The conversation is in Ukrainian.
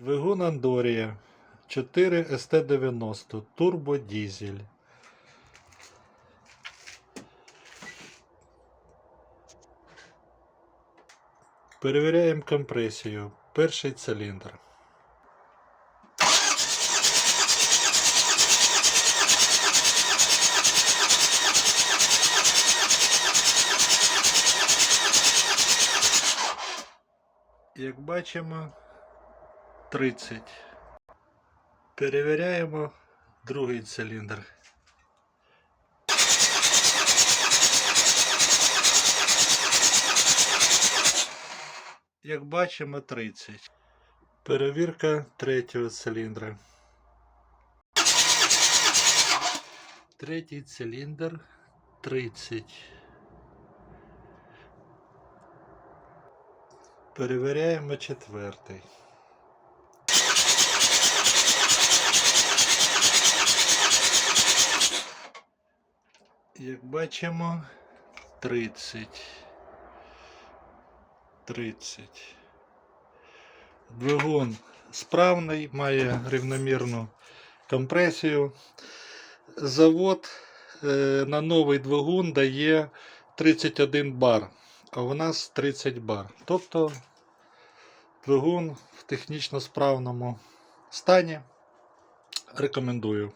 Двигун Андорія 4 СТ90 турбодізель. Перевіряємо компресію. Перший циліндр. Як бачимо, 30. Перевіряємо другий циліндр. Як бачимо, 30. Перевірка третього циліндра. Третій циліндр 30. Перевіряємо четвертий. Як бачимо, 30. 30. Двигун справний, має рівномірну компресію. Завод е, на новий двигун дає 31 бар, а у нас 30 бар. Тобто двигун в технічно справному стані. Рекомендую.